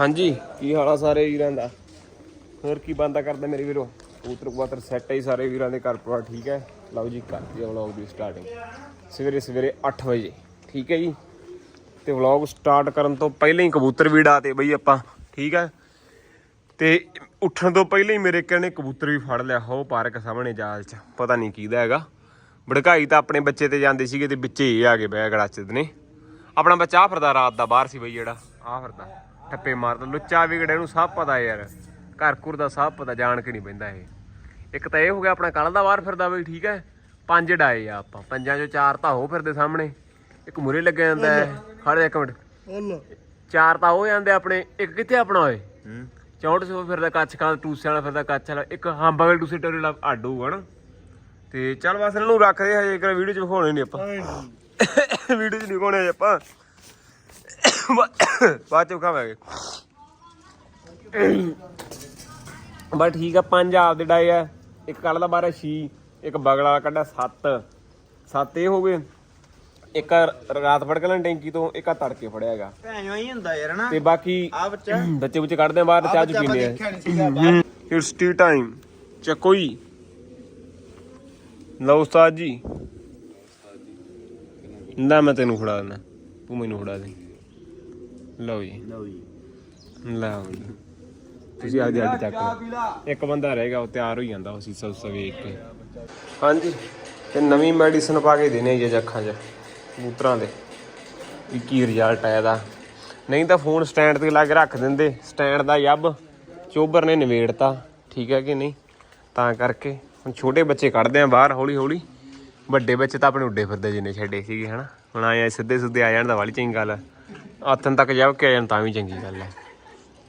ਹਾਂਜੀ। ਕੀ ਹਾਲ ਆ ਸਾਰੇ ਵੀਰਾਂ ਦਾ? ਹੋਰ ਕੀ ਬੰਦਾ ਕਰਦਾ ਮੇਰੇ ਵੀਰੋ? ਕਬੂਤਰ ਕਬੂਤਰ ਸੈੱਟ ਹੈ ਜੀ ਸਾਰੇ ਵੀਰਾਂ ਦੇ ਘਰ ਪਰਿਵਾਰ, ਠੀਕ ਹੈ? ਲਓ ਜੀ ਕਰਦੇ ਆ ਵਲੌਗ ਦੀ ਸਟਾਰਟਿੰਗ ਸਵੇਰੇ ਸਵੇਰੇ 8 ਵਜੇ, ਠੀਕ ਹੈ ਜੀ? ਤੇ ਵਲੌਗ ਸਟਾਰਟ ਕਰਨ ਤੋਂ ਪਹਿਲਾਂ ਹੀ ਕਬੂਤਰ ਵੀ ਡਾਤੇ ਬਈ ਆਪਾਂ, ਠੀਕ ਹੈ? ਤੇ ਉੱਠਣ ਤੋਂ ਪਹਿਲਾਂ ਹੀ ਮੇਰੇ ਕਹਿੰਦੇ ਕਬੂਤਰ ਵੀ ਫੜ ਲਿਆ ਹੋ ਪਾਰਕ ਸਾਹਮਣੇ ਜਾਲ 'ਚ, ਪਤਾ ਨਹੀਂ ਕਿਹਦਾ ਹੈਗਾ। ਭੜਕਾਈ ਤਾਂ ਆਪਣੇ ਬੱਚੇ ਤੇ ਜਾਂਦੇ ਸੀਗੇ ਤੇ ਵਿੱਚੇ ਹੀ ਆ ਗਏ ਬਹਿ ਗੜਾਚਦ ਨੇ। ਆਪਣਾ ਬੱਚਾ ਆਹ ਫਿਰਦਾ, ਰਾਤ ਦਾ ਬਾਹਰ ਸੀ ਬਈ ਜਿਹੜਾ ਆ ਫਿਰਦਾ। ਠੱਪੇ ਮਾਰਦਾ ਲੁੱਚਾ ਵਿਗੜੇ ਨੂੰ ਸਭ ਪਤਾ ਯਾਰ। ਘਰ ਘੁਰ ਦਾ ਸਭ ਪਤਾ ਜਾਣ ਕੇ ਨਹੀਂ ਪੈਂਦਾ ਇਹ। ਇੱਕ ਤਾਂ ਇਹ ਹੋ ਗਿਆ ਆਪਣਾ ਕੱਲ ਦਾ ਬਾਹਰ ਫਿਰਦਾ ਬਈ ਠੀਕ ਹੈ? ਪੰਜ ਡਾਏ ਆ ਆਪਾਂ। ਪੰਜਾਂ ਚੋਂ ਚਾਰ ਤਾਂ ਹੋ ਫਿਰਦੇ ਸਾਹਮਣੇ। ਇੱਕ ਮੁਰੇ ਲੱਗਿਆ ਜਾਂਦਾ ਹੈ। ਖੜ ਜਾ ਇੱਕ ਮਿੰਟ। ਚਾਰ ਤਾਂ ਹੋ ਜਾਂਦੇ ਆਪਣੇ। ਇੱਕ ਕਿੱਥੇ ਆਪਣਾ ਓਏ? ਚੌਂਟ ਸੋ ਫਿਰਦਾ ਕੱਚ ਕਾਲ ਟੂਸੇ ਵਾਲਾ ਫਿਰਦਾ ਕੱਚ ਵਾਲਾ। ਇੱਕ ਹਾਂ ਬਗਲ ਟੂਸੇ ਟੋਰੇ ਲਾ ਅੱਡ ਹੋਊਗਾ ਨਾ। ਤੇ ਚੱਲ ਬਸ ਇਹਨਾਂ ਨੂੰ ਰੱਖਦੇ ਹਜੇ ਇੱਕ ਵੀਡੀਓ ਚ ਵਿਖਾਉਣੇ ਨਹੀਂ ਆਪਾਂ। ਵੀਡੀਓ ਚ ਨਹੀਂ ਵਿਖਾਉਣੇ ਆਪਾਂ। ਬਾਅਦ ਚ ਵਿਖਾਵਾਂਗੇ। ਬਸ ਠੀਕ ਆ ਪੰਜ ਆਪਦੇ ਡਾਏ ਆ। ਇੱਕ ਕੱਲ ਦਾ ਬਾਰੇ 6 ਇੱਕ ਬਗਲਾ ਕੱਢਾ 7 7 ਇਹ ਹੋ ਗਏ। ਇੱਕ ਰਾਤ ਫੜ ਕੇ ਲੈਣ ਟੈਂਕੀ ਤੋਂ ਇੱਕ ਆ ਤੜਕੇ ਫੜਿਆ ਹੈਗਾ। ਭੈਣੋ ਹੀ ਹੁੰਦਾ ਯਾਰ ਨਾ ਤੇ ਬਾਕੀ ਆ ਬੱਚਾ। ਬੱਚੇ ਬੁੱਚੇ ਕੱਢਦੇ ਆ ਬਾਹਰ ਚਾਹ ਚੁ ਪੀਂਦੇ ਆ। ਇਟਸ ਟੀ ਟਾਈਮ ਚੱਕੋਈ ਲਓ ਉਸਤਾਦ ਜੀ। ਨਾ ਮੈਂ ਤੈਨੂੰ ਫੜਾ ਦਿੰਦਾ। ਤੂੰ ਮੈਨੂੰ ਫੜਾ ਦੇ। ਲਓ ਜੀ। ਲਓ ਜੀ। ਲਓ ਜੀ। ਤੁਸੀਂ ਅੱਜ ਅੱਜ ਚੱਕ ਲਓ ਇੱਕ ਬੰਦਾ ਰਹੇਗਾ ਉਹ ਤਿਆਰ ਹੋਈ ਜਾਂਦਾ ਉਸਾ ਵੇਖ ਕੇ। ਹਾਂਜੀ। ਤੇ ਨਵੀਂ ਮੈਡੀਸਨ ਪਾ ਕੇ ਦੇਣੇ ਜੇ ਅੱਖਾਂ 'ਚ ਕਬੂਤਰਾਂ ਦੇ। ਵੀ ਕੀ ਰਿਜ਼ਲਟ ਆਇਆ ਦਾ ਨਹੀਂ ਤਾਂ ਫੋਨ ਸਟੈਂਡ ਤੇ ਲਾ ਕੇ ਰੱਖ ਦਿੰਦੇ। ਸਟੈਂਡ ਦਾ ਯੱਬ ਚੋਬਰ ਨੇ ਨਿਵੇੜਤਾ ਠੀਕ ਹੈ ਕਿ ਨਹੀਂ? ਤਾਂ ਕਰਕੇ ਹੁਣ ਛੋਟੇ ਬੱਚੇ ਕੱਢਦੇ ਆ ਬਾਹਰ ਹੌਲੀ ਹੌਲੀ। ਵੱਡੇ ਬੱਚੇ ਤਾਂ ਆਪਣੇ ਉੱਡੇ ਫਿਰਦੇ ਜਿੰਨੇ ਛੱਡੇ ਸੀਗੇ ਹਨਾ? ਹੁਣ ਆਏ ਆ ਸਿੱਧੇ ਸਿੱਧੇ ਆ ਜਾਣ ਦਾ ਵਾਲੀ ਚੰਗੀ ਗੱਲ ਹੈ ਆਥਨ ਤੱਕ ਜਾ ਕੇ ਆ ਜਾਣ ਤਾਂ ਵੀ ਚੰਗੀ ਗੱਲ ਹੈ।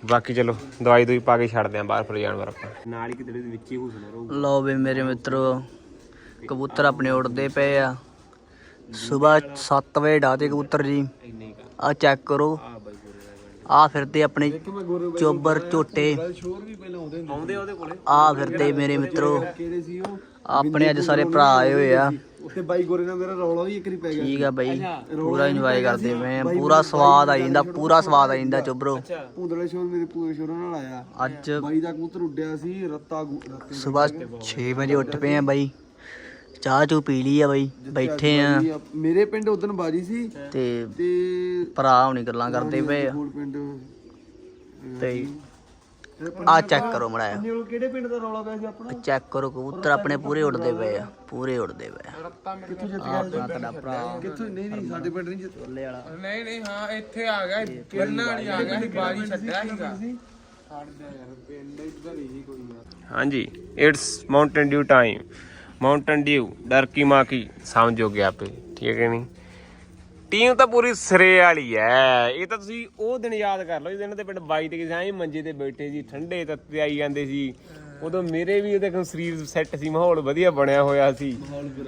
ਬਾਕੀ ਚਲੋ ਦਵਾਈ ਦੋਈ ਪਾ ਕੇ ਛੱਡਦੇ ਆ ਬਾਹਰ ਫਿਰ ਜਾਨਵਰ ਆਪਾਂ। ਨਾਲ ਹੀ ਕਿਤੇ ਦੇ ਵਿੱਚ ਹੀ ਘੁਸਣਾ ਰਹੂ ਲਓ ਵੀ ਮੇਰੇ ਮਿੱਤਰੋ ਕਬੂਤਰ ਆਪਣੇ ਉੜਦੇ ਪਏ ਆ। ਸਵੇਰ 7 ਵਜੇ ਡਾਤੇ ਕਬੂਤਰ ਜੀ। ਆ ਚੈੱਕ ਕਰੋ। ਆ ਫਿਰਦੇ ਆਪਣੇ ਚੋਬਰ ਝੋਟੇ। ਆਉਂਦੇ ਉਹਦੇ ਕੋਲੇ ਆ ਫਿਰਦੇ ਮੇਰੇ ਮਿੱਤਰੋ। ਆਪਣੇ ਅੱਜ ਸਾਰੇ ਭਰਾ ਆਏ ਹੋਏ ਆ। ਉੱਥੇ ਬਾਈ ਗੋਰੇ ਨਾਲ ਮੇਰਾ ਰੌਲਾ ਵੀ ਇੱਕ ਵਾਰੀ ਪੈ ਗਿਆ। ਠੀਕ ਆ ਬਾਈ। ਪੂਰਾ ਇੰਜੋਏ ਕਰਦੇ ਆ। ਪੂਰਾ ਸਵਾਦ ਆ ਜਾਂਦਾ ਪੂਰਾ ਸਵਾਦ ਆ ਜਾਂਦਾ ਚੋਬਰੋ। ਪੂੰਦਲੇ ਸ਼ੋਰ ਮੇਰੇ ਪੂਰੇ ਸ਼ੋਰ ਨਾਲ ਆਇਆ। ਅੱਜ ਬਾਈ ਦਾ ਕਬੂਤਰ ਉੱਡਿਆ ਸੀ ਰੱਤੇ ਸਵੇਰ 6 ਵਜੇ ਉੱਠ ਪਏ ਆ ਬਾਈ। ਚਾਹ ਚੂ ਪੀ ਲਈ ਆ ਬਾਈ ਬੈਠੇ ਆ। ਮੇਰੇ ਪਿੰਡ ਉਦੋਂ ਬਾਜੀ ਸੀ ਤੇ ਤੇ ਭਰਾ ਹੁਣੀ ਗੱਲਾਂ ਕਰਦੇ ਪਏ ਆ। ਹੋਰ ਪਿੰਡ ਤੇ ਆ ਚੈੱਕ ਕਰੋ ਮੜਾਇਆ ਕਿਹੜੇ ਪਿੰਡ ਦਾ ਰੌਲਾ ਪਿਆ ਸੀ ਆਪਣਾ? ਚੈੱਕ ਕਰੋ ਕਬੂਤਰ ਆਪਣੇ ਪੂਰੇ ਉੜਦੇ ਪਏ ਆ ਪੂਰੇ ਉੜਦੇ ਪਏ ਆ। ਕਿੱਥੋਂ ਜਿੱਤ ਆਹ ਆਪਣਾ ਤੁਹਾਡਾ ਭਰਾ। ਕਿੱਥੋਂ? ਨਹੀਂ ਨਹੀਂ ਸਾਡੇ ਪਿੰਡ ਨਹੀਂ ਜਿੱਤ ਟੋਲੇ ਵਾਲਾ। ਨਹੀਂ ਨਹੀਂ ਹਾਂ ਇੱਥੇ ਆ ਗਿਆ ਕਿਰਨਾ ਵਾਲੀ ਆ ਗਿਆ ਸੀ ਬਾਜੀ ਛੱਡਿਆ ਸੀਗਾ। ਹਾਂਜੀ it's Mountain Dew time Dew ਡਰ ਕੀ ਮਾਂ ਕੀ ਸਮਝੋ ਗਿਆ ਆਪੇ ਠੀਕ ਹੈ ਕਿ ਨਹੀਂ? ਟੀਮ ਤਾਂ ਪੂਰੀ ਸਿਰੇ ਵਾਲੀ ਐ ਇਹ ਤਾਂ ਤੁਸੀਂ ਉਹ ਦਿਨ ਯਾਦ ਕਰ ਲਓ ਜਿਹਦੇ ਤੇ ਪਿੰਡ ਬਾਈ ਤੇ ਕਿਸੇ ਐਂ ਮੰਜੇ ਤੇ ਬੈਠੇ ਸੀ ਠੰਡੇ ਤੱਤੇ ਆਈ ਜਾਂਦੇ ਸੀ। ਉਦੋਂ ਮੇਰੇ ਵੀ ਉਹਦੇ ਕੋਲ ਸਰੀਰ ਸੈੱਟ ਸੀ ਮਾਹੌਲ ਵਧੀਆ ਬਣਿਆ ਹੋਇਆ ਸੀ।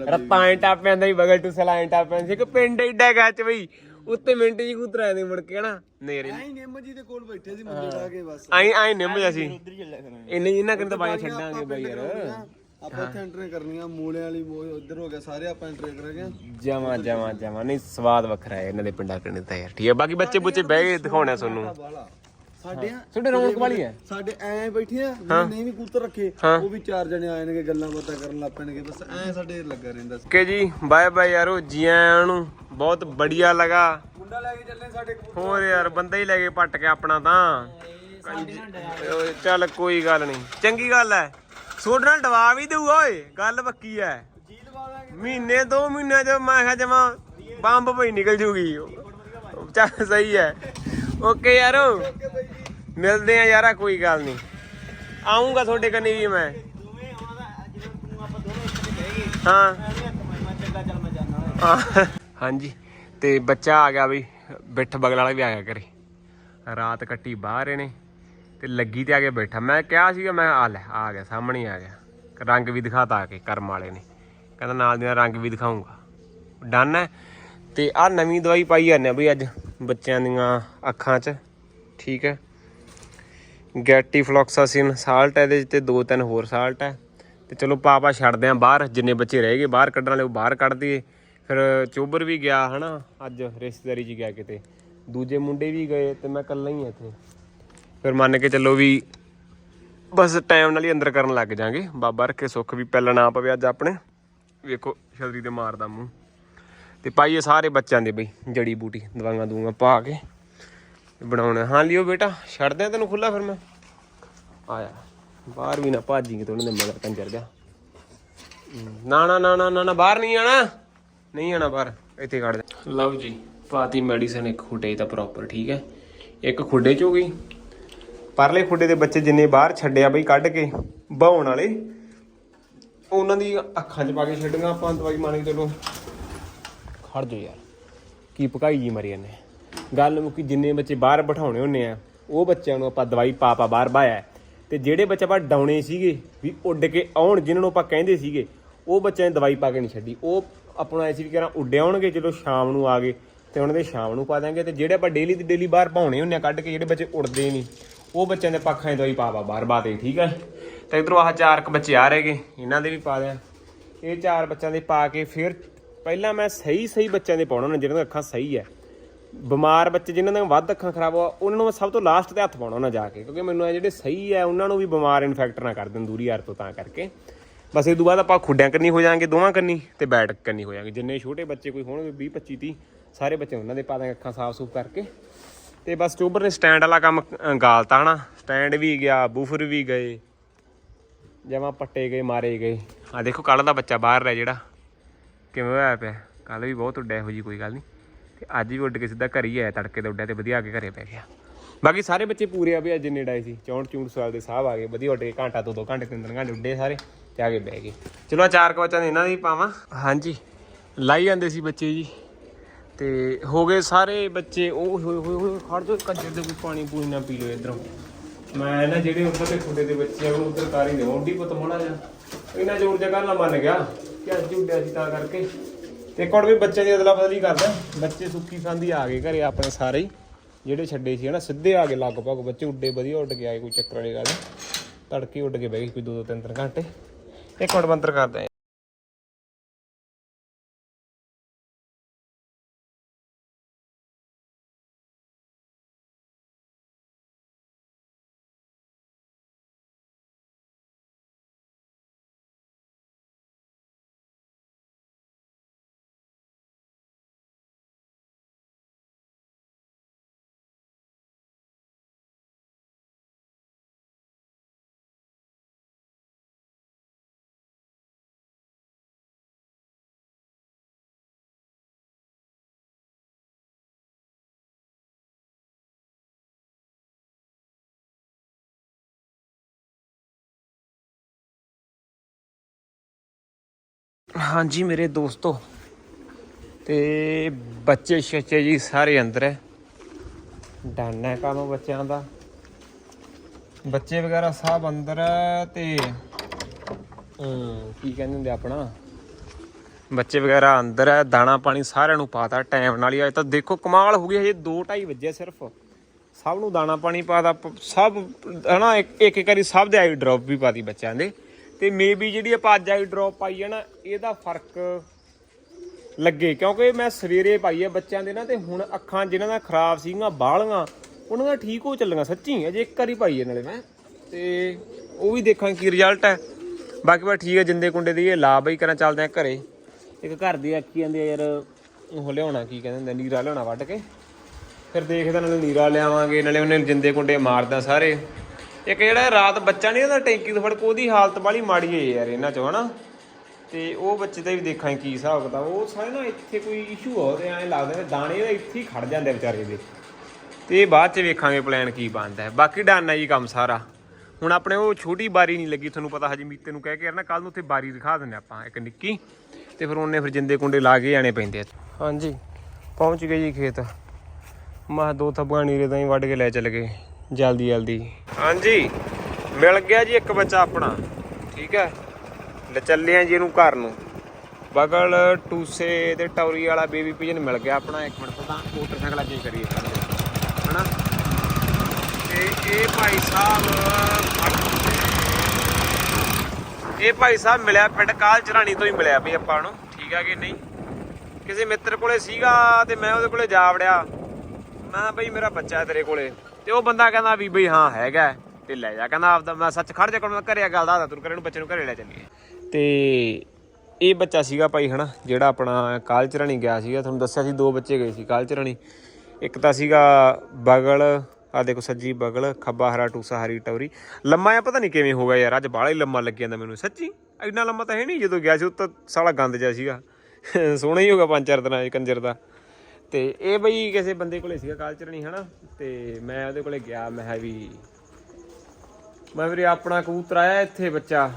ਰੱਤਾਂ ਐਂ ਟਾਪਿਆਂ ਦਾ ਹੀ ਬਗਲ ਟੂ ਸਲਾ ਐਂ ਟਾਪਿਆਂ ਸੀ। ਇੱਕ ਪਿੰਡ ਏਡਾ ਗੱਚ ਬਈ ਉੱਤੇ ਮਿੰਟ ਜੀ ਕੂਤਰਾ ਦੇ ਮੁੜ ਕੇ ਨਾ ਨੇਰੇ ਐਂ ਨਿੰਮ ਜੀ ਦੇ ਕੋਲ ਬੈਠੇ ਸੀ ਮੁੰਡੇ ਲਾ ਕੇ ਬਸ। ਆਈ ਆਈ ਨਿੰਮ ਜਾ ਸੀ। ਇੰਨੇ ਇਹਨਾਂ ਕਿੰਨੇ ਤਾਂ ਬਾਈ ਛੱਡਾਂਗੇ ਬਾਈ ਯਾਰ। ਆਪਾਂ ਇੱਥੇ ਐਂਟਰੀ ਕਰਨੀਆਂ ਮੂਲੇ ਵਾਲੀ ਮੋਹ ਉਧਰ ਹੋ ਗਿਆ ਸਾਰੇ ਆਪਾਂ ਐਂਟਰੀ ਕਰਾਂਗੇ ਜਮਾ ਜਮਾ ਜਮਾ। ਨਹੀਂ ਸਵਾਦ ਵੱਖਰਾ ਹੈ ਇਹਨਾਂ ਦੇ ਪਿੰਡਾਂ ਪਿੰਡ ਦਾ ਯਾਰ। ਠੀਕ ਹੈ ਬਾਕੀ ਬੱਚੇ ਬੁੱਚੇ ਬਹਿ ਕੇ ਦਿਖਾਉਣਾ ਤੁਹਾਨੂੰ। ਵਾਲਾ ਸਾਡੇ ਆ ਤੁਹਾਡੇ ਰੌਣਕ ਵਾਲੀ ਹੈ? ਸਾਡੇ ਐ ਬੈਠੇ ਆ ਜਿਹਨੇ ਨਹੀਂ ਵੀ ਕੂਤਰ ਰੱਖੇ ਉਹ ਵੀ ਚਾਰ ਜਣੇ ਆਏ ਗੱਲਾਂ ਬਾਤਾਂ ਕਰਨ ਲੱਗ ਪੈਣਗੇ। ਬਸ ਐ ਸਾਡੇ ਲੱਗਾ ਰਹਿੰਦਾ ਸੀ। ਓਕੇ ਜੀ ਬਾਏ ਬਾਏ ਯਾਰੋ ਜੀ ਆਇਆਂ ਨੂੰ। ਬਹੁਤ ਬੜੀਆ ਲਗਾ। ਮੁੰਡਾ ਲੈ ਕੇ ਚੱਲੇ ਸਾਡੇ ਕਬੂਤਰ। ਹੋਰ ਯਾਰ ਬੰਦਾ ਹੀ ਲੈ ਕੇ ਪੱਟ ਕੇ ਆਪਣਾ ਤਾਂ। ਚੱਲ ਕੋਈ ਗੱਲ ਨਹੀਂ। ਚੰਗੀ ਗੱਲ ਹੈ। ਤੁਹਾਡੇ ਨਾਲ ਦਵਾ ਵੀ ਦਊਗਾ ਓਏ, ਗੱਲ ਪੱਕੀ ਹੈ ਮਹੀਨੇ, ਦੋ ਮਹੀਨੇ ਚ ਮੈਂ ਕਿਹਾ ਜਮਾ ਬੰਬ ਪਈ ਨਿਕਲ ਜੂਗੀ। ਚੱਲ ਸਹੀ ਹੈ ਓਕੇ ਯਾਰੋ, ਮਿਲਦੇ ਆ ਯਾਰਾ, ਕੋਈ ਗੱਲ ਨਹੀਂ ਆਉਂਗਾ ਤੁਹਾਡੇ ਕੰਨੀ ਵੀ ਮੈਂ। ਹਾਂ। ਹਾਂ। ਹਾਂਜੀ, ਤੇ ਬੱਚਾ ਆ ਗਿਆ ਬਈ ਬਿੱਠ ਬਗਲ ਵਾਲਾ ਵੀ ਆ ਗਿਆ ਘਰੇ। ਰਾਤ ਕੱਟੀ ਬਾਹਰ ਇਹਨੇ। ਤੇ ਲੱਗੀ ਤੇ ਆ ਕੇ ਬੈਠਾ। ਮੈਂ ਕਿਹਾ ਸੀਗਾ, ਮੈਂ ਆ ਲੈ, ਆ ਗਿਆ, ਸਾਹਮਣੇ ਆ ਗਿਆ। ਰੰਗ ਵੀ ਦਿਖਾਤਾ ਆ ਕੇ ਕਰਮ ਵਾਲੇ ਨੇ। ਕਹਿੰਦਾ, ਨਾਲ ਦੀ ਨਾਲ ਰੰਗ ਵੀ ਦਿਖਾਉਂਗਾ ਡਨ ਹੈ। ਤੇ ਆ ਨਵੀਂ ਦਵਾਈ ਪਾਈ ਜਾਂਦੇ ਆ ਬਈ ਅੱਜ, ਬੱਚਿਆਂ ਦੀਆਂ ਅੱਖਾਂ 'ਚ। ਠੀਕ ਹੈ। ਗੈਟੀਫਲੋਕਸਾਸਿਨ ਸਾਲਟ ਹੈ, ਇਹਦੇ 'ਚ ਤੇ ਦੋ ਤਿੰਨ ਹੋਰ ਸਾਲਟ ਹੈ। ਤੇ ਚਲੋ, ਪਾਪਾ ਛੱਡਦੇ ਆ ਬਾਹਰ, ਜਿੰਨੇ ਬੱਚੇ ਰਹਿ ਗਏ, ਬਾਹਰ ਕੱਢਣ ਵਾਲੇ, ਉਹ ਬਾਹਰ ਕੱਢ ਦਈਏ। ਫਿਰ ਚੋਬਰ ਵੀ ਗਿਆ, ਹਨਾ, ਅੱਜ, ਰਿਸ਼ਤੇਦਾਰੀ 'ਚ ਗਿਆ ਕਿਤੇ। ਦੂਜੇ ਮੁੰਡੇ ਵੀ ਗਏ, ਤੇ ਮੈਂ ਇਕੱਲਾ ਹੀ ਆ ਇੱਥੇ। ਫਿਰ ਮੰਨ ਕੇ ਚੱਲੋ ਵੀ ਬਸ ਟਾਈਮ ਨਾਲ ਹੀ ਅੰਦਰ ਕਰਨ ਲੱਗ ਜਾਾਂਗੇ। ਬਾਬਾ ਰੱਖੇ ਸੁੱਖ ਵੀ ਪਹਿਲਾਂ ਨਾ ਪਵੇ ਅੱਜ ਆਪਣੇ। ਵੇਖੋ ਛਤਰੀ ਤੇ ਮਾਰਦਾ ਮੂੰਹ। ਤੇ ਪਾਈਏ ਸਾਰੇ ਬੱਚਿਆਂ ਦੇ ਬਈ, ਜੜੀ ਬੂਟੀ, ਦਵਾਈਆਂ ਦੂੰਗਾ ਪਾ ਕੇ ਬਣਾਉਣਾ। ਹਾਂ ਲਿਓ ਬੇਟਾ ਛੱਡ ਦਿਆਂ ਤੈਨੂੰ ਖੁੱਲਾ ਫਿਰ ਮੈਂ। ਆਇਆ। ਬਾਹਰ ਵੀ ਨਾ ਭਾਜੀ ਤੇ ਉਹਨਾਂ ਦੇ ਮਗਰ ਕੰਜਰ ਗਿਆ ਨਾ ਨਾ ਨਾ ਨਾ ਨਾ ਬਾਹਰ ਨਹੀਂ ਆਣਾ। ਨਹੀਂ ਆਣਾ ਬਾਹਰ। ਇੱਥੇ ਕੱਢ ਦੇ ਲਓ ਜੀ, ਪਾਤੀ ਮੈਡੀਸਨ ਇੱਕ ਖੁੱਡੇ ਤਾਂ ਪ੍ਰੋਪਰ ਠੀਕ ਹੈ? ਇੱਕ ਖੁੱਡੇ ਚ ਹੋ ਗਈ। ਪਰਲੇ ਖੁੱਡੇ ਦੇ ਬੱਚੇ ਜਿੰਨੇ ਬਾਹਰ ਛੱਡਿਆ ਬਈ ਕੱਢ ਕੇ ਬਹਾਉਣ ਵਾਲੇ। ਉਹਨਾਂ ਦੀ ਅੱਖਾਂ 'ਚ ਪਾ ਕੇ ਛੱਡੀਆਂ ਆਪਾਂ ਦਵਾਈ ਮਾਣੀ ਚਲੋ। ਖੜ ਜਾ ਯਾਰ। ਕੀ ਪਕਾਈ ਜੀ ਮਰੀ ਇਹਨੇ ਗੱਲ ਮੁੱਕੀ ਜਿੰਨੇ ਬੱਚੇ ਬਾਹਰ ਬਿਠਾਉਣੇ ਹੁੰਨੇ ਆ ਉਹ ਬੱਚਿਆਂ ਨੂੰ ਆਪਾਂ ਦਵਾਈ ਪਾ ਪਾ ਬਾਹਰ ਬਾਇਆ ਤੇ ਜਿਹੜੇ ਬੱਚੇ ਆਪਾਂ ਡਾਉਣੇ ਸੀਗੇ ਵੀ ਉੱਡ ਕੇ ਆਉਣ ਜਿਨ੍ਹਾਂ ਨੂੰ ਆਪਾਂ ਕਹਿੰਦੇ ਸੀਗੇ ਉਹ ਬੱਚਿਆਂ ਨੇ ਦਵਾਈ ਪਾ ਕੇ ਨਹੀਂ ਛੱਡੀ। ਉਹ ਆਪਣਾ ਐਸੀ ਵੀ ਕਰਾਂ ਉੱਡ ਆਉਣਗੇ ਜਦੋਂ ਸ਼ਾਮ ਨੂੰ ਆ ਗਏ ਤੇ ਉਹਨਾਂ ਦੇ ਸ਼ਾਮ ਨੂੰ ਪਾ ਦਾਂਗੇ ਤੇ ਜਿਹੜੇ ਆਪਾਂ ਡੇਲੀ ਦੀ ਡੇਲੀ ਬਾਹਰ ਪਾਉਣੇ ਹੁੰਨੇ ਆ ਕੱਢ ਕੇ ਜਿਹੜੇ ਬੱਚੇ ਉੱਡਦੇ ਨਹੀਂ। ਉਹ ਬੱਚਿਆਂ ਦੇ ਪੱਖਾਂ 'ਚ ਦਵਾਈ ਪਾ ਪਾ, ਬਾਹਰ ਬਾਤੇ ਠੀਕ ਹੈ ਤੇ ਇਧਰੋਂ ਆਹ ਚਾਰ ਕ ਬੱਚੇ ਆ ਰਹੇਗੇ ਇਹਨਾਂ ਦੇ ਵੀ ਪਾ ਦਿਆਂ। ਇਹ ਚਾਰ ਬੱਚਿਆਂ ਦੇ ਪਾ ਕੇ ਫਿਰ ਪਹਿਲਾਂ ਮੈਂ ਸਹੀ ਸਹੀ ਬੱਚਿਆਂ ਦੇ ਪਾਉਣਾ ਉਹਨਾਂ ਜਿਹਨਾਂ ਦੀਆਂ ਅੱਖਾਂ ਸਹੀ ਹੈ ਬਿਮਾਰ ਬੱਚੇ ਜਿਨ੍ਹਾਂ ਦੀਆਂ ਵੱਧ ਅੱਖਾਂ ਖਰਾਬ ਆ, ਉਹਨਾਂ ਨੂੰ ਮੈਂ ਸਭ ਤੋਂ ਲਾਸਟ ਤੇ ਹੱਥ ਪਾਉਣਾ ਉਹਨਾਂ ਜਾ ਕੇ, ਕਿਉਂਕਿ ਮੈਨੂੰ ਇਹ ਜਿਹੜੇ ਸਹੀ ਹੈ ਉਹਨਾਂ ਨੂੰ ਵੀ ਬਿਮਾਰ ਇਨਫੈਕਟ ਨਾ ਕਰ ਦੇਣ ਦੂਰੀ ਯਾਰ ਤੋਂ ਤਾਂ ਕਰਕੇ। ਬਸ ਇਹ ਤੋਂ ਬਾਅਦ ਆਪਾਂ ਖੁੱਡਿਆਂ ਕੰਨੀ ਹੋ ਜਾਾਂਗੇ ਦੋਵਾਂ ਕੰਨੀ ਤੇ ਬੈਟ ਕੰਨੀ ਹੋ ਜਾਾਂਗੇ ਜਿੰਨੇ ਛੋਟੇ ਬੱਚੇ ਕੋਈ ਹੋਣਗੇ 20 25 30 ਸਾਰੇ ਬੱਚੇ ਉਹਨਾਂ ਦੇ ਪਾ ਦਾਂਗੇ ਅੱਖਾਂ ਸਾਫ਼-ਸੂਫ ਕਰਕੇ। ਤੇ ਬਸ ਚੋਬਰ ਨੇ ਸਟੈਂਡ ਵਾਲਾ ਕੰਮ ਗਾਲਤਾ ਹਨਾ। ਸਟੈਂਡ ਵੀ ਗਿਆ, ਬੂਫਰ ਵੀ ਗਏ, ਜਮਾ ਪੱਟੇ ਗਏ, ਮਾਰੇ ਗਏ। ਆ ਦੇਖੋ ਕੱਲ ਦਾ ਬੱਚਾ ਬਾਹਰ ਰਹਿ ਜਿਹੜਾ। ਕਿਵੇਂ ਹੋਇਆ ਪਿਆ? ਕੱਲ ਵੀ ਬਹੁਤ ਉੱਡਿਆ ਇਹੋ ਜੀ ਕੋਈ ਗੱਲ ਨਹੀਂ। ਤੇ ਅੱਜ ਵੀ ਉੱਡ ਕੇ ਸਿੱਧਾ ਘਰ ਹੀ ਆਇਆ, ਤੜਕੇ ਤੇ ਉੱਡਿਆ ਤੇ ਵਧੀਆ ਆ ਕੇ ਘਰੇ ਪੈ ਗਿਆ। ਬਾਕੀ ਸਾਰੇ ਬੱਚੇ ਪੂਰੇ ਆ ਵੀ ਅੱਜ ਜਿੰਨੇ ਡਾਏ ਸੀ। 64 64 ਸਾਲ ਦੇ ਸਾਹਿਬ ਆ ਗਏ। ਵਧੀਆ ਉੱਡ ਕੇ ਘੰਟਾ ਤੋਂ ਦੋ ਘੰਟੇ, ਤਿੰਨ ਤਿੰਨ ਘੰਟੇ ਉੱਡੇ ਸਾਰੇ ਤੇ ਆ ਕੇ ਬਹਿ ਗਏ। ਚਲੋ, ਆਹ ਚਾਰ ਕੁ ਬੱਚਿਆਂ ਦੇ ਇਹਨਾਂ ਦੀ ਪਾਵਾਂ। ਹਾਂਜੀ, ਲਾਈ ਜਾਂਦੇ ਸੀ ਬੱਚੇ ਜੀ। ਤੇ ਹੋ ਗਏ ਸਾਰੇ ਬੱਚੇ, ਉਹ ਹੋਏ ਹੋਏ ਹੋਏ, ਖੜ ਜੋ ਕੰਜਰ ਦੇ ਕੋਈ ਪਾਣੀ ਪੂਣੀ ਨਾ ਪੀ ਲਓ ਇਧਰੋਂ। ਮੈਂ ਨਾ ਜਿਹੜੇ ਉੱਧਰ ਦੇ ਖੁੱਡੇ ਦੇ ਬੱਚੇ ਆ ਉਹਨੂੰ ਉੱਧਰ ਕਰ ਹੀ ਦੇਵਾਂ ਉੱਡੀ ਪੁੱਤ ਜਾ ਇਹਨਾਂ ਜੋਰ ਜਗ੍ਹਾ ਨਾ ਮੰਨ ਗਿਆ, ਕਿ ਅੱਜ ਉੱਡਿਆ ਸੀ ਤਾਂ ਕਰਕੇ। ਤੇ ਇੱਕ ਹੁਣ ਵੀ ਬੱਚੇ ਦੀ ਅਦਲਾ ਬਦਲੀ ਕਰਦਾ। ਬੱਚੇ ਸੁੱਕੀ ਸੰਦੀ ਆ ਗਏ ਘਰੇ ਆਪਣੇ ਸਾਰੇ ਹੀ। ਜਿਹੜੇ ਛੱਡੇ ਸੀ ਹਨਾ, ਸਿੱਧੇ ਆ ਗਏ ਲਗਭਗ। ਬੱਚੇ ਉੱਡੇ ਵਧੀਆ ਉੱਡ ਕੇ ਆਏ, ਕੋਈ ਚੱਕਰ ਵਾਲੀ ਗੱਲ ਤੜਕੇ ਉੱਡ ਕੇ ਬਹਿ ਗਏ, ਕੋਈ ਦੋ ਦੋ ਤਿੰਨ ਤਿੰਨ ਘੰਟੇ। ਇੱਕ ਮਿੰਟ ਬੰਦਰ ਕਰਦਾ ਹਾਂਜੀ, ਮੇਰੇ ਦੋਸਤੋ। ਤੇ ਬੱਚੇ ਸ਼ੱਚੇ ਜੀ ਸਾਰੇ ਅੰਦਰ ਹੈ ਡਨ ਹੈ ਕੰਮ ਬੱਚਿਆਂ ਦਾ। ਬੱਚੇ ਵਗੈਰਾ ਸਭ ਅੰਦਰ ਹੈ ਤੇ ਕੀ ਕਹਿੰਦੇ ਹੁੰਦੇ ਆਪਣਾ? ਬੱਚੇ ਵਗੈਰਾ ਅੰਦਰ ਹੈ ਦਾਣਾ ਪਾਣੀ ਸਾਰਿਆਂ ਨੂੰ ਪਾਤਾ, ਟਾਈਮ ਨਾਲ ਹੀ ਅੱਜ ਤਾਂ ਦੇਖੋ, ਕਮਾਲ ਹੋ ਗਈ, ਹਜੇ 2:30 ਵਜੇ ਸਿਰਫ। ਸਭ ਨੂੰ ਦਾਣਾ ਪਾਣੀ ਪਾਦਾ ਪ- ਸਭ, ਹਨਾ, ਇੱਕ ਇੱਕ ਕਰੀ ਸਭ ਦੇ ਆਈ ਡ੍ਰੌਪ ਵੀ ਪਾਦੀ ਬੱਚਿਆਂ ਦੇ। ਤੇ ਮੇਬੀ ਜਿਹੜੀ ਆਪਾਂ ਅੱਜ ਆਈ ਡ੍ਰੌਪ ਪਾਈ ਹੈ ਨਾ, ਇਹਦਾ ਫ਼ਰਕ ਲੱਗੇ। ਕਿਉਂਕਿ ਮੈਂ ਸਵੇਰੇ ਪਾਈ ਹੈ ਬੱਚਿਆਂ ਦੇ ਨਾ, ਤੇ ਹੁਣ ਅੱਖਾਂ ਜਿਨ੍ਹਾਂ ਦਾ ਖਰਾਬ ਸੀਗੀਆਂ, ਬਾਹਲੀਆਂ, ਉਹਨਾਂ ਦਾ ਠੀਕ ਹੋ ਚੱਲੀਆਂ ਸੱਚੀ। ਅਜੇ ਇੱਕ ਵਾਰੀ ਪਾਈ ਹੈ ਨਾਲੇ ਮੈਂ। ਤੇ ਉਹ ਵੀ ਦੇਖਾਂ ਕੀ ਰਿਜ਼ਲਟ ਹੈ ਬਾਕੀ ਬਸ ਠੀਕ ਹੈ ਜਿੰਦੇ ਕੁੰਡੇ ਦੀ ਇਹ ਲਾ ਬਈ ਕਰਾਂ ਚੱਲਦੇ ਆ ਘਰੇ। ਇੱਕ ਘਰ ਦੀ ਆਖੀ ਜਾਂਦੇ ਆ ਯਾਰ, ਉਹ ਲਿਆਉਣਾ ਕੀ ਕਹਿੰਦੇ ਹੁੰਦੇ ਨੀਰਾ ਲਿਆਉਣਾ ਵੱਢ ਕੇ। ਫਿਰ ਦੇਖਦੇ ਨਾਲੇ ਨੀਰਾ ਲਿਆਵਾਂਗੇ, ਨਾਲੇ ਉਹਨੇ ਜਿੰਦੇ ਕੁੰਡੇ ਮਾਰਦਾ ਸਾਰੇ। ਇੱਕ ਜਿਹੜਾ ਰਾਤ ਬੱਚਾ ਨਹੀਂ ਉਹਦਾ ਟੈਂਕੀ ਤੋਂ ਫੜ ਕੇ ਉਹਦੀ ਹਾਲਤ ਬਾਲੀ ਮਾੜੀ ਹੈ ਯਾਰ ਇਹਨਾਂ ਚੋਂ, ਹਨਾ? ਤੇ ਉਹ ਬੱਚੇ ਦਾ ਵੀ ਦੇਖਾਂ ਕੀ ਹਿਸਾਬ ਕਿਤਾਬ, ਉਹ ਸਾਰੇ ਨਾ ਇੱਥੇ ਕੋਈ ਇਸ਼ੂ ਹੋ ਤੇ ਐਂ ਲੱਗਦਾ ਦਾਣੇ ਦਾ ਇੱਥੇ ਹੀ ਖੜ ਜਾਂਦੇ ਵਿਚਾਰੇ ਦੇ। ਤੇ ਬਾਅਦ ਚ ਵੇਖਾਂਗੇ ਪਲਾਨ ਕੀ ਬਣਦਾ ਹੈ। ਬਾਕੀ ਡਾਨਾ ਜੀ ਕੰਮ ਸਾਰਾ। ਹੁਣ ਆਪਣੇ ਉਹ ਛੋਟੀ ਬਾਰੀ ਨਹੀਂ ਲੱਗੀ, ਤੁਹਾਨੂੰ ਪਤਾ ਹਜੇ ਮੀਤੇ ਨੂੰ ਕਹਿ ਕੇ ਯਾਰ ਨਾ ਕੱਲ ਨੂੰ ਉੱਥੇ ਬਾਰੀ ਦਿਖਾ ਦਿੰਦੇ ਆਪਾਂ, ਇੱਕ ਨਿੱਕੀ। ਤੇ ਫਿਰ ਉਹਨੇ ਫਿਰ ਜਿੰਦੇ ਕੁੰਡੇ ਲਾ ਕੇ ਜਾਣੇ ਪੈਂਦੇ ਹਾਂਜੀ, ਪਹੁੰਚ ਗਏ ਜੀ ਖੇਤ। ਮਾ ਦੋ ਥੱਬਾ ਨੀਰੇ ਤਾਂ ਹੀ ਵੱਢ ਕੇ ਲੈ ਚੱਲ ਗਏ। ਜਲਦੀ ਜਲਦੀ। ਹਾਂਜੀ, ਮਿਲ ਗਿਆ ਜੀ ਇੱਕ ਬੱਚਾ ਆਪਣਾ, ਠੀਕ ਹੈ? ਲੈ ਚੱਲੇ ਆ ਜੀ ਇਹਨੂੰ ਘਰ ਨੂੰ। ਬਗਲ ਟੂਸੇ ਤੇ ਟੌਰੀ ਵਾਲਾ ਬੇਬੀ ਪਿਜਨ ਮਿਲ ਗਿਆ ਆਪਣਾ, ਇੱਕ ਮਿੰਟ ਤਾਂ ਮੋਟਰਸਾਈਕਲ ਅੱਗੇ ਕਰੀਏ। ਹਨਾ? ਤੇ ਇਹ ਭਾਈ ਸਾਹਿਬ, ਇਹ ਭਾਈ ਸਾਹਿਬ ਮਿਲਿਆ ਪਿੰਡ ਕਾਲ ਚਰਾਣੀ ਤੋਂ ਹੀ ਮਿਲਿਆ ਵੀ ਆਪਾਂ ਨੂੰ, ਠੀਕ ਆ ਕਿ ਨਹੀਂ? ਕਿਸੇ ਮਿੱਤਰ ਕੋਲੇ ਸੀਗਾ ਤੇ ਮੈਂ ਉਹਦੇ ਕੋਲੇ ਜਾ ਵੜਿਆ। ਮੈਂ ਕਿਹਾ ਬਈ ਮੇਰਾ ਬੱਚਾ ਤੇਰੇ ਕੋਲੇ। ਤੇ ਉਹ ਬੰਦਾ ਕਹਿੰਦਾ ਵੀ ਬਈ ਹਾਂ ਹੈਗਾ ਹੈ, ਤੇ ਲੈ ਜਾ। ਕਹਿੰਦਾ ਆਪਦਾ ਮੈਂ ਸੱਚ ਖੜ ਜਾ ਕੋਲ ਮੈਂ ਘਰੇ ਆ ਗੱਲ ਦੱਸਦਾ ਤੂੰ ਘਰੇ ਨੂੰ ਬੱਚੇ ਨੂੰ ਘਰੇ ਲੈ ਚੱਲੀਏ। ਤੇ ਇਹ ਬੱਚਾ ਸੀਗਾ ਭਾਈ ਹਨਾ ਜਿਹੜਾ ਆਪਣਾ ਕਾਲਚਰਣੀ ਗਿਆ ਸੀਗਾ। ਤੁਹਾਨੂੰ ਦੱਸਿਆ ਸੀ ਦੋ ਬੱਚੇ ਗਏ ਸੀ ਕਾਲਚਰਣੀ ਇੱਕ ਤਾਂ ਸੀਗਾ ਬਗਲ ਆ ਦੇਖੋ ਸੱਜੀ ਬਗਲ ਖੱਬਾ ਹਰਾ ਟੂਸਾ ਹਰੀ ਟੌਰੀ। ਲੰਮਾ ਆ ਪਤਾ ਨਹੀਂ ਕਿਵੇਂ ਹੋ ਗਿਆ ਯਾਰ ਅੱਜ ਬਾਹਲਾ ਹੀ ਲੰਮਾ ਲੱਗ ਜਾਂਦਾ ਮੈਨੂੰ। ਸੱਚੀ ਇੰਨਾ ਲੰਮਾ ਤਾਂ ਹੈ ਨਹੀਂ ਜਦੋਂ ਗਿਆ ਸੀ ਉਹ ਤਾਂ ਸਾਲਾ ਗੰਦ ਜਿਹਾ ਸੀਗਾ। ਸੋਹਣਾ ਹੀ ਹੋਗਾ ਪੰਜ ਚਾਰ ਦਿਨਾਂ ਕੰਜਰ ਦਾ। ਤੇ ਇਹ ਬਈ ਕਿਸੇ ਬੰਦੇ ਕੋਲੇ ਸੀਗਾ ਕਾਲਚਰ ਨਹੀਂ ਹਨਾ? ਤੇ ਮੈਂ ਉਹਦੇ ਕੋਲੇ ਗਿਆ, ਮੈਂ ਕਿਹਾ ਵੀ ਮੈਂ ਵੀਰੇ ਆਪਣਾ ਕਬੂਤਰ ਆਇਆ ਇੱਥੇ ਬੱਚਾ।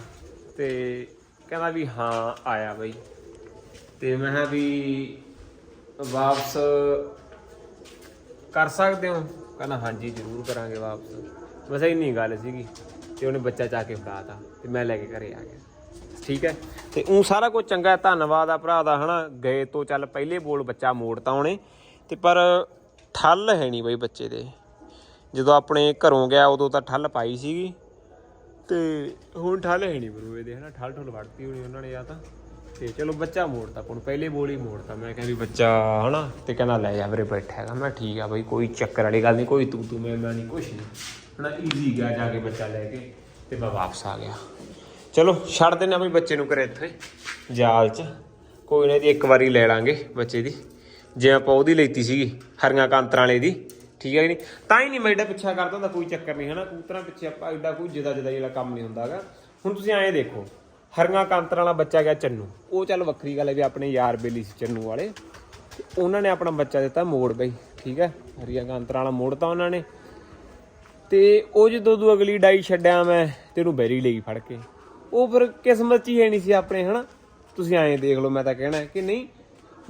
ਤੇ ਕਹਿੰਦਾ ਵੀ ਹਾਂ, ਆਇਆ ਬਈ। ਤੇ ਮੈਂ ਕਿਹਾ ਵੀ ਵਾਪਸ ਕਰ ਸਕਦੇ ਹੋ? ਕਹਿੰਦਾ ਹਾਂਜੀ, ਜ਼ਰੂਰ ਕਰਾਂਗੇ ਵਾਪਸ। ਬਸ ਇੰਨੀ ਗੱਲ ਸੀਗੀ ਤੇ ਉਹਨੇ ਬੱਚਾ ਚਾ ਕੇ ਫੜਾਤਾ ਤੇ ਮੈਂ ਲੈ ਕੇ ਘਰੇ ਆ ਗਿਆ। ਠੀਕ ਹੈ? ਤੇ ਉਹ ਸਾਰਾ ਕੁਝ ਚੰਗਾ ਹੈ, ਧੰਨਵਾਦ ਆ ਭਰਾ ਦਾ ਹਨਾ? ਗਏ ਤੋਂ ਚੱਲ ਪਹਿਲੇ ਬੋਲ ਬੱਚਾ ਮੋੜਤਾ ਉਹਨੇ। ਤੇ ਪਰ ਠੱਲ ਹੈ ਨਹੀਂ ਬਈ ਬੱਚੇ ਦੇ। ਜਦੋਂ ਆਪਣੇ ਘਰੋਂ ਗਿਆ ਉਦੋਂ ਤਾਂ ਠੱਲ ਪਾਈ ਸੀਗੀ। ਤੇ ਹੁਣ ਠੱਲ ਹੈ ਨਹੀਂ ਬਰੂ ਇਹਦੇ ਹਨਾ? ਠੱਲ ਠੁੱਲ ਵੜਤੀ ਹੋਣੀ ਉਹਨਾਂ ਨੇ ਜਾਂ ਤਾਂ। ਤੇ ਚਲੋ ਬੱਚਾ ਮੋੜਤਾ ਹੁਣ ਪਹਿਲੇ ਬੋਲ ਹੀ ਮੋੜਤਾ। ਮੈਂ ਕਿਹਾ ਵੀ ਬੱਚਾ ਹਨਾ? ਤੇ ਕਹਿੰਦਾ ਲੈ ਜਾ ਵੀਰੇ ਬੈਠਾ ਹੈਗਾ। ਮੈਂ ਠੀਕ ਆ ਬਈ ਕੋਈ ਚੱਕਰ ਵਾਲੀ ਗੱਲ ਨਹੀਂ ਕੋਈ ਤੂੰ ਤੂੰ ਮੈਂ ਮੈਂ ਨਹੀਂ ਕੁਛ ਨਹੀਂ। ਹਨਾ? ਈਜ਼ੀ ਗਿਆ ਜਾ ਕੇ ਬੱਚਾ ਲੈ ਕੇ ਤੇ ਮੈਂ ਵਾਪਸ ਆ ਗਿਆ। ਚਲੋ, ਛੱਡ ਦਿੰਦੇ ਆ ਬੱਚੇ ਨੂੰ ਕਰੇ ਇੱਥੇ, ਜਾਲ 'ਚ। ਕੋਈ ਨਾ ਇਹਦੀ ਇੱਕ ਵਾਰੀ ਲੈ ਲਾਂਗੇ ਬੱਚੇ ਦੀ। ਜੇ ਆਪਾਂ ਉਹਦੀ ਲੈਤੀ ਸੀਗੀ, ਹਰੀਆਂ ਕਾਂਤਰਾਂ ਵਾਲੇ ਦੀ, ਠੀਕ ਹੈ ਕਿ ਨਹੀਂ? ਤਾਂ ਹੀ ਨਹੀਂ ਮੈਂ ਏਡਾ ਪਿੱਛਾ ਕਰਦਾ ਹੁੰਦਾ, ਕੋਈ ਚੱਕਰ ਨਹੀਂ, ਹਨਾ? ਕਬੂਤਰਾਂ ਪਿੱਛੇ ਆਪਾਂ ਐਡਾ ਕੋਈ ਜਿਦਾ ਜਿਦਾ ਜਿਹੜਾ ਕੰਮ ਨਹੀਂ ਹੁੰਦਾਗਾ ਹੁਣ ਤੁਸੀਂ ਐਂ ਦੇਖੋ, ਹਰੀਆਂ ਕਾਂਤਰਾਂ ਵਾਲਾ ਬੱਚਾ ਗਿਆ ਚੰਨੂ। ਉਹ ਚੱਲ ਵੱਖਰੀ ਗੱਲ ਹੈ ਵੀ ਆਪਣੇ ਯਾਰ ਬੇਲੀ ਸੀ ਚੰਨੂ ਵਾਲੇ। ਉਹਨਾਂ ਨੇ ਆਪਣਾ ਬੱਚਾ ਦਿੱਤਾ ਮੋੜ ਬਈ, ਠੀਕ ਹੈ? ਹਰੀਆਂ ਕਾਂਤਰਾਂ ਵਾਲਾ ਮੋੜਤਾ ਉਹਨਾਂ ਨੇ। ਤੇ ਉਹ ਜਦੋਂ ਤੂੰ ਅਗਲੀ ਡਾਈ ਛੱਡਿਆ ਮੈਂ, ਤੇ ਉਹਨੂੰ ਬੈਰੀ ਲਈ ਫੜ ਕੇ। ਉਹ ਫਿਰ ਕਿਸਮਤ 'ਚ ਹੀ ਹੈ ਨਹੀਂ ਸੀ ਆਪਣੇ, ਹਨਾ? ਤੁਸੀਂ ਐਂ ਦੇਖ ਲਓ, ਮੈਂ ਤਾਂ ਕਹਿਣਾ ਕਿ ਨਹੀਂ,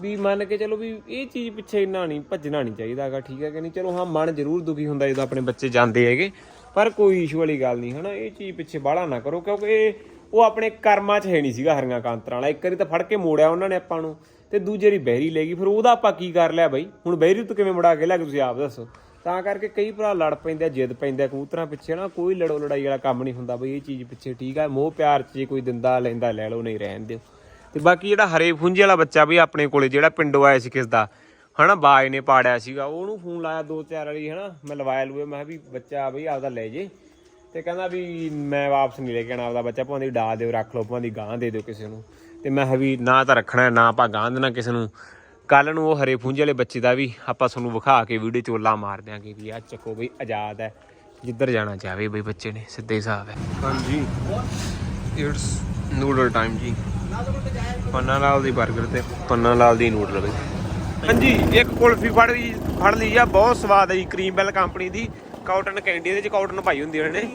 ਵੀ ਮੰਨ ਕੇ ਚਲੋ ਵੀ ਇਹ ਚੀਜ਼ ਪਿੱਛੇ ਇੰਨਾ ਨਹੀਂ, ਭੱਜਣਾ ਨਹੀਂ ਚਾਹੀਦਾਗਾ ਠੀਕ ਹੈ ਕਿ ਨਹੀਂ? ਚਲੋ ਹਾਂ, ਮਨ ਜ਼ਰੂਰ ਦੁਖੀ ਹੁੰਦਾ ਜਦੋਂ ਆਪਣੇ ਬੱਚੇ ਜਾਂਦੇ ਹੈਗੇ, ਪਰ ਕੋਈ ਇਸ਼ੂ ਵਾਲੀ ਗੱਲ ਨਹੀਂ, ਹਨਾ? ਇਹ ਚੀਜ਼ ਪਿੱਛੇ ਬਾਹਲਾ ਨਾ ਕਰੋ, ਕਿਉਂਕਿ ਇਹ, ਉਹ ਆਪਣੇ ਕਰਮਾਂ 'ਚ ਹੈ ਨਹੀਂ ਸੀਗਾ ਹਰੀਆਂ ਕਾਂਤਰਾਂ ਵਾਲਾ। ਇੱਕ ਵਾਰੀ ਤਾਂ ਫੜ ਕੇ ਮੋੜਿਆ ਉਹਨਾਂ ਨੇ ਆਪਾਂ ਨੂੰ, ਤੇ ਦੂਜੇ ਵਾਰੀ ਬਹਿਰੀ ਲੈ ਗਈ, ਫਿਰ ਉਹਦਾ ਆਪਾਂ ਕੀ ਕਰ ਲਿਆ ਬਈ? ਹੁਣ ਬਹਿਰੀ ਤੋਂ ਕਿਵੇਂ ਮੁੜਾ ਕੇ ਲੈ ਕੇ ਤੁਸੀਂ ਆਪ ਦੱਸੋ? ਤਾਂ ਕਰਕੇ ਕਈ ਭਰਾ ਲੜ ਪੈਂਦੇ ਜਿੱਦ ਪੈਂਦੇ ਕਬੂਤਰਾਂ ਪਿੱਛੇ ਨਾ ਕੋਈ ਲੜੋ ਲੜਾਈ ਵਾਲਾ ਕੰਮ ਨਹੀਂ ਹੁੰਦਾ ਬਈ ਇਹ ਚੀਜ਼ ਪਿੱਛੇ ਠੀਕ ਆ, ਮੋਹ ਪਿਆਰ 'ਚ ਜੇ ਕੋਈ ਦਿੰਦਾ, ਲੈਂਦਾ, ਲੈ ਲਓ, ਨਹੀਂ ਰਹਿਣ ਦਿਓ। ਤੇ ਬਾਕੀ ਜਿਹੜਾ ਹਰੇ ਫੁੰਝੇ ਵਾਲਾ ਬੱਚਾ ਵੀ ਆਪਣੇ ਕੋਲੇ, ਜਿਹੜਾ ਪਿੰਡੋਂ ਆਇਆ ਸੀ ਕਿਸ ਦਾ ਹਨਾ, ਬਾਜ ਨੇ ਪਾੜਿਆ ਸੀਗਾ, ਉਹਨੂੰ ਫੋਨ ਲਾਇਆ, ਦੋ ਚਾਰ ਵਾਲੀ ਹਨਾ, ਮੈਂ ਲਵਾਇਆ ਲੂਏ ਮੈਂ ਕਿਹਾ ਵੀ ਬੱਚਾ ਬਈ ਆਪਦਾ ਲੈ ਜੇ। ਤੇ ਕਹਿੰਦਾ ਵੀ ਮੈਂ ਵਾਪਸ ਨਹੀਂ ਲੈ ਕੇ ਆਣਾ ਆਪਦਾ ਬੱਚਾ ਭਾਵੇਂ ਡਾ ਦਿਓ, ਰੱਖ ਲਓ ਭਾਵੇਂ ਗਾਂ ਦੇ ਦਿਓ ਕਿਸੇ ਨੂੰ। ਤੇ ਮੈਂ ਕਿਹਾ ਵੀ ਨਾ ਤਾਂ ਰੱਖਣਾ, ਨਾ ਆਪਾਂ ਗਾਂ ਦੇਣਾ ਕਿਸੇ ਨੂੰ। ਕੱਲ ਨੂੰ ਉਹ ਹਰੇ ਫੁੰਝੇ ਵਾਲੇ ਬੱਚੇ ਦਾ ਵੀ ਆਪਾਂ ਤੁਹਾਨੂੰ ਵਿਖਾ ਕੇ ਵੀਡੀਓ ਚੋਲਾ ਮਾਰ ਦਿਆਂਗੇ ਵੀ ਆ ਚੱਕੋ ਬਈ ਆਜ਼ਾਦ ਹੈ ਜਿੱਧਰ ਜਾਣਾ ਚਾਹਵੇ ਬਈ ਬੱਚੇ ਨੇ ਸਿੱਧੇ ਹਿਸਾਬ ਹੈ। ਹਾਂਜੀ। ਇਟਸ ਨੂਡਲ ਟਾਈਮ ਜੀ। ਪੰਨਾ ਲਾਲ ਦੀ 버ਗਰ ਤੇ ਪੰਨਾ ਲਾਲ ਦੀ ਨੂਡਲ ਬਈ। ਹਾਂਜੀ ਇੱਕ ਕੁਲਫੀ ਫੜ ਲਈ ਫੜ ਲਈ ਆ ਬਹੁਤ ਸਵਾਦ ਹੈ ਜੀ ਕਰੀਮ ਬੈਲ ਕੰਪਨੀ ਦੀ। ਕਾਟਨ ਕੈਂਡੀ ਇਹਦੇ ਚ ਕਾਟਨ ਪਾਈ ਹੁੰਦੀ ਉਹਨੇ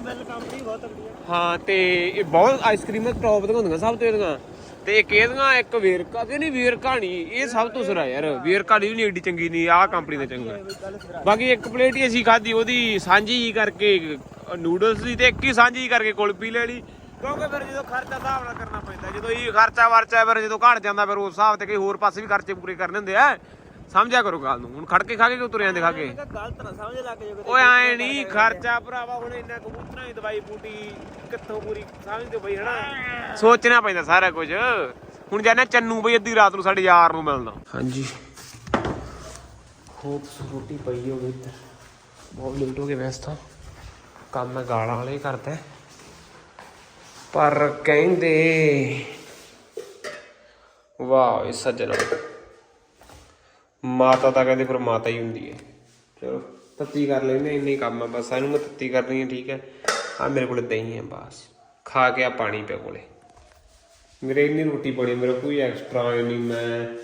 ਹਾਂ ਤੇ ਇਹ ਬਹੁਤ ਆਈਸਕ੍ਰੀਮਾਂ ਟੌਪ ਦੀਆਂ ਹੁੰਦੀਆਂ ਸਭ ਤੋਂ ਇਹਦੀਆਂ। ਤੇ ਇੱਕ ਇਹਦੀਆਂ ਇੱਕ ਵੇਰਕਾ ਤੇ ਨਹੀਂ, ਵੇਰਕਾ ਨਹੀਂ ਇਹ ਸਭ ਤੋਂ ਸਰਾ ਯਾਰ, ਵੇਰਕਾ ਦੀ ਵੀ ਨਹੀਂ ਏਡੀ ਚੰਗੀ ਨਹੀਂ ਆਹ ਕੰਪਨੀ ਦਾ ਚੰਗਾ। ਬਾਕੀ ਇੱਕ ਪਲੇਟ ਹੀ ਅਸੀਂ ਖਾਧੀ, ਉਹਦੀ ਸਾਂਝੀ ਹੀ ਕਰਕੇ, ਨੂਡਲਸ ਦੀ ਤੇ ਇੱਕ ਹੀ ਸਾਂਝੀ ਕਰਕੇ ਕੁਲਫੀ ਲੈ ਲਈ। ਕਿਉਂਕਿ ਫਿਰ ਜਦੋਂ ਖਰਚਾ ਹਿਸਾਬ ਨਾਲ ਕਰਨਾ ਪੈਂਦਾ, ਜਦੋਂ ਇਹ ਖਰਚਾ ਵਰਚਾ ਫਿਰ ਜਦੋਂ ਘਟ ਜਾਂਦਾ, ਫਿਰ ਉਸ ਹਿਸਾਬ ਤੇ ਕਈ ਹੋਰ ਪਾਸੇ ਵੀ ਖਰਚੇ ਪੂਰੇ ਕਰਨੇ ਹੁੰਦੇ ਆ। ਸਮਝਿਆ ਕਰੋ ਗੱਲ ਨੂੰ। ਹੁਣ ਖੜ ਕੇ ਖਾ ਕੇ ਕਿਉਂ ਤੁਰੇ ਜਾਂਦੇ ਖਾ ਕੇ? ਗਲਤ ਨਾ ਸਮਝ ਲੱਗ ਜਾਵੇ ਓਏ ਐ ਨਹੀਂ ਖਰਚਾ ਭਰਾਵਾ, ਹੁਣ ਇੰਨਾ ਕਬੂਤਰਾਂ ਦੀ ਦਵਾਈ ਬੂਟੀ ਕਿੱਥੋਂ ਪੂਰੀ ਸਮਝਦੇ ਬਈ ਹਨਾ? ਸੋਚਣਾ ਪੈਂਦਾ ਸਾਰਾ ਕੁਝ। ਹੁਣ ਜਾਣਾ ਚੰਨੂ ਬਈ ਅੱਧੀ ਰਾਤ ਨੂੰ ਸਾਡੇ ਯਾਰ ਨੂੰ ਮਿਲਣਾ ਹਾਂਜੀ। ਖੂਬ ਰੋਟੀ ਪਈ ਹੋ ਇੱਧਰ। ਬਹੁਤ ਲੇਟ ਹੋ ਗਏ ਵੈਸੇ ਤਾਂ। ਕੰਮ ਮੈਂ ਗਾਲਾਂ ਵਾਲੇ ਕਰਦਾ ਪਰ ਕਹਿੰਦੇ, ਵਾਹ ਇਹ ਸੱਜਣਾ। ਮਾਤਾ ਤਾਂ ਕਹਿੰਦੇ ਫਿਰ ਮਾਤਾ ਹੀ ਹੁੰਦੀ ਹੈ। ਚਲੋ, ਤੱਤੀ ਕਰ ਲੈਂਦੇ ਇੰਨੇ ਕੰਮ ਆ, ਬਸ ਇਹਨੂੰ ਮੈਂ ਤੱਤੀ ਕਰਨੀ ਹੈ, ਠੀਕ ਹੈ। ਆ ਮੇਰੇ ਕੋਲ ਦਹੀਂ ਹੈ, ਬਸ। ਖਾ ਕੇ ਆ ਪਾਣੀ ਪਿਆ ਕੋਲੇ। ਮੇਰੇ ਇੰਨੀ ਰੋਟੀ ਬਣੀ, ਮੇਰਾ ਕੋਈ ਐਕਸਟਰਾ ਨਹੀਂ, ਮੈਂ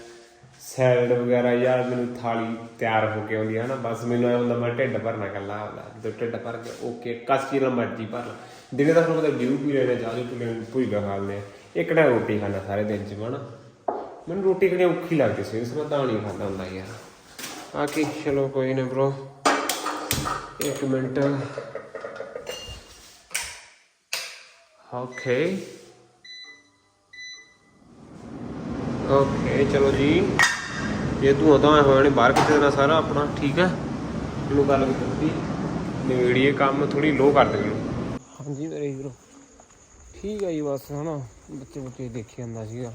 ਸੈਲਡ ਵਗੈਰਾ ਯਾਰ ਮੈਨੂੰ ਥਾਲੀ ਤਿਆਰ ਹੋ ਕੇ ਆਉਂਦੀ ਹੈ ਨਾ, ਬਸ ਮੈਨੂੰ ਐ ਹੁੰਦਾ, ਮੈਂ ਢਿੱਡ ਭਰਨਾ ਕੱਲਾ ਆਪਦਾ, ਜਦੋਂ ਢਿੱਡ ਭਰ ਕੇ ਓਕੇ ਕਸ ਨਾਲ ਮਰਜ਼ੀ ਭਰ ਲਾ। ਦਿਨੇ ਤਾਂ ਤੁਹਾਨੂੰ ਪਤਾ ਵਿਊ ਵੀ ਲੈਣਾ ਚਾਹੇ ਪੀ ਭੁਈ ਦਾ ਹਾਲ ਇੱਕ ਟਾਈਮ ਰੋਟੀ ਖਾਣਾ ਸਾਰੇ ਦਿਨ ਚ, ਹਨਾ। ਮੈਨੂੰ ਰੋਟੀ ਖਾਣੀ ਔਖੀ ਲੱਗਦੀ ਸੀ, ਇਸ ਵਾਰ ਤਾਂ ਨਹੀਂ ਖਾਂਦਾ ਹੁੰਦਾ ਯਾਰ। ਆ ਕੀ? ਚਲੋ ਕੋਈ ਨਾ ਬ్రో ਇੱਕ ਮਿੰਟ। ਓਕੇ ਓਕੇ ਚਲੋ ਜੀ। ਇਹ ਤੂੰ ਤਾਂ ਹੋਇਆ ਨੇ, ਬਾਹਰ ਕਿਤੇ ਦੇਣਾ ਸਾਰਾ ਆਪਣਾ, ਠੀਕ ਹੈ? ਇਹਨੂੰ ਗੱਲ ਕੀਤੀ ਨਵੇੜੀਏ ਕੰਮ ਥੋੜੀ ਲੋ ਕਰ ਦੇ ਹਾਂਜੀ ਮੇਰੇ ਵੀਰੋ। ਠੀਕ ਹੈ ਜੀ ਬਸ, ਹਨਾ। ਬੱਚੇ ਬੱਚੇ ਦੇਖੀ ਜਾਂਦਾ ਸੀਗਾ।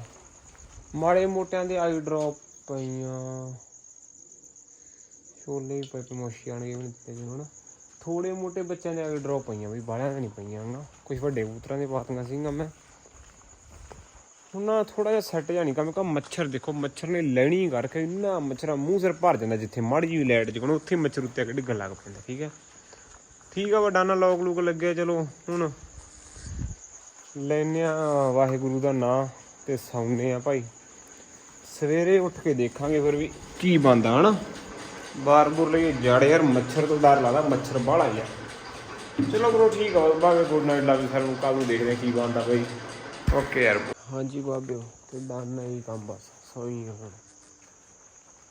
ਮਾੜੇ ਮੋਟਿਆਂ ਦੇ ਆਈ ਡ੍ਰੌਪ ਪਈਆਂ। ਛੋਲੇ ਵੀ ਪਏ ਪਏ ਆਣਗੇ ਵੀ ਨਹੀਂ ਦਿੱਤੇ ਜੀ ਹੁਣ। ਥੋੜੇ ਮੋਟੇ ਬੱਚਿਆਂ ਦੇ ਆ ਕੇ ਡਰੋਪ ਪਈਆਂ ਵੀ, ਬਾਹਲਿਆਂ ਦੇ ਨਹੀਂ ਪਈਆਂ ਹਨਾ। ਕੁਝ ਵੱਡੇ ਕਬੂਤਰਾਂ ਦੇ ਪਾਤੀਆਂ ਸੀਗੀਆਂ ਮੈਂ। ਹੁਣ ਨਾ ਥੋੜਾ ਜਿਹਾ ਸੈੱਟ ਜਾਣੀ ਕੰਮ ਕਾ ਮੱਛਰ ਦੇਖੋ, ਮੱਛਰ ਨੇ ਲੈਣੀ ਕਰਕੇ ਇੰਨਾ ਮੱਛਰਾ ਮੂੰਹ ਸਿਰ ਭਰ ਜਾਂਦਾ ਜਿੱਥੇ ਮਾੜੀ ਜਿਹੀ ਲਾਈਟ ਜਗਣ ਉੱਥੇ ਮੱਛਰ ਉੱਤੇ ਡਿੱਗਣ ਲੱਗ ਪੈਂਦਾ, ਠੀਕ ਹੈ। ਠੀਕ ਆ, ਵੱਡਾ ਨਾ ਲੋਕ ਲੂਕ ਲੱਗਿਆ ਚਲੋ ਹੁਣ। ਲੈਨੇ ਆ ਵਾਹਿਗੁਰੂ ਦਾ ਨਾਂ। ਤੇ ਸੌਂਨੇ ਆ ਭਾਈ। ਸਵੇਰੇ ਉੱਠ ਕੇ ਦੇਖਾਂਗੇ ਫਿਰ ਵੀ ਕੀ ਬੰਦਾ ਹਨਾ? ਬਾਰ ਬੁਰ ਲਈ ਜੜ ਯਾਰ ਮੱਛਰ ਤੋਂ ਡਰ ਲੱਗਦਾ ਮੱਛਰ ਬਾਹਲਾ ਯਾਰ ਚਲੋ ਬਰੋ ਠੀਕ ਆ ਬਾਗੇ ਗੁੱਡ ਨਾਈਟ ਲਵ ਯੂ ਸਾਨੂੰ ਕੱਲ ਨੂੰ ਦੇਖਦੇ ਆ ਕੀ ਬੰਦਾ ਭਾਈ। ਓਕੇ ਯਾਰ। ਹਾਂਜੀ ਬਾਬਿਓ ਤੇ ਦਾਨਾ ਹੀ ਕੰਮ ਬਸ ਸੋਈ ਹੁਣ।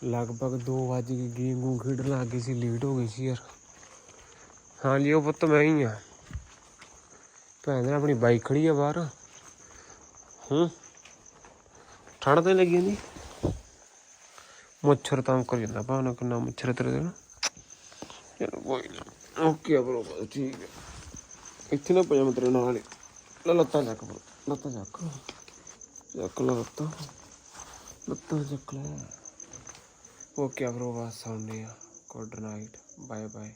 ਲਗਭਗ 2 ਵਜ ਗਏ ਗੇਮ ਗੂੰ ਖੇਡਣ ਲੱਗ ਗਈ ਸੀ ਲੇਟ ਹੋ ਗਈ ਸੀ ਯਾਰ। ਹਾਂਜੀ ਉਹ ਪੁੱਤ ਮੈਂ ਹੀ ਆ। ਭੈਣ ਨੇ ਆਪਣੀ ਬਾਈਕ ਖੜੀ ਆ ਬਾਹਰ। ਹੂੰ। ਠੰਡ ਤੇ ਲੱਗੀ ਜਾਂਦੀ ਮੱਛਰ ਤਾਂ ਕਰ ਜਾਂਦਾ ਭਾਵਨਾ ਕਿੰਨਾ ਮੱਛਰ ਤੇਰੇ ਦੇ ਚਲੋ ਕੋਈ ਨਾ। ਓਕੇ ਬਰੋ ਠੀਕ ਹੈ ਇੱਥੇ ਨਾ ਪਿਆ ਮੈਂ ਤੇਰੇ ਨਾਲ ਹੀ। ਲੈ ਲੱਤਾਂ ਚੱਕ ਬਰੋ, ਲੱਤਾਂ ਚੱਕ। ਚੱਕ ਲੱਤਾਂ। ਲੱਤਾਂ ਚੱਕ ਲੈ। ਓਕੇ ਬਰੋ, ਬਸ ਸੌਂਦੇ ਆ। Good night. Bye bye.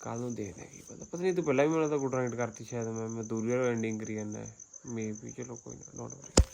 ਕੱਲ ਨੂੰ ਦੇਖਦੇ ਕੀ ਪਤਾ। ਪਤਾ ਨਹੀਂ ਤੂੰ ਪਹਿਲਾਂ ਵੀ ਮੈਨੂੰ ਤਾਂ ਗੁੱਡ ਨਾਈਟ ਕਰਤੀ ਸ਼ਾਇਦ ਮੈਂ। ਮੈਂ ਦੂਰੀ ਐਂਡਿੰਗ ਕਰੀ ਜਾਂਦਾ। ਮੇ ਵੀ ਚਲੋ ਕੋਈ ਨਾ ਡੋਂਟ ਵਰੀ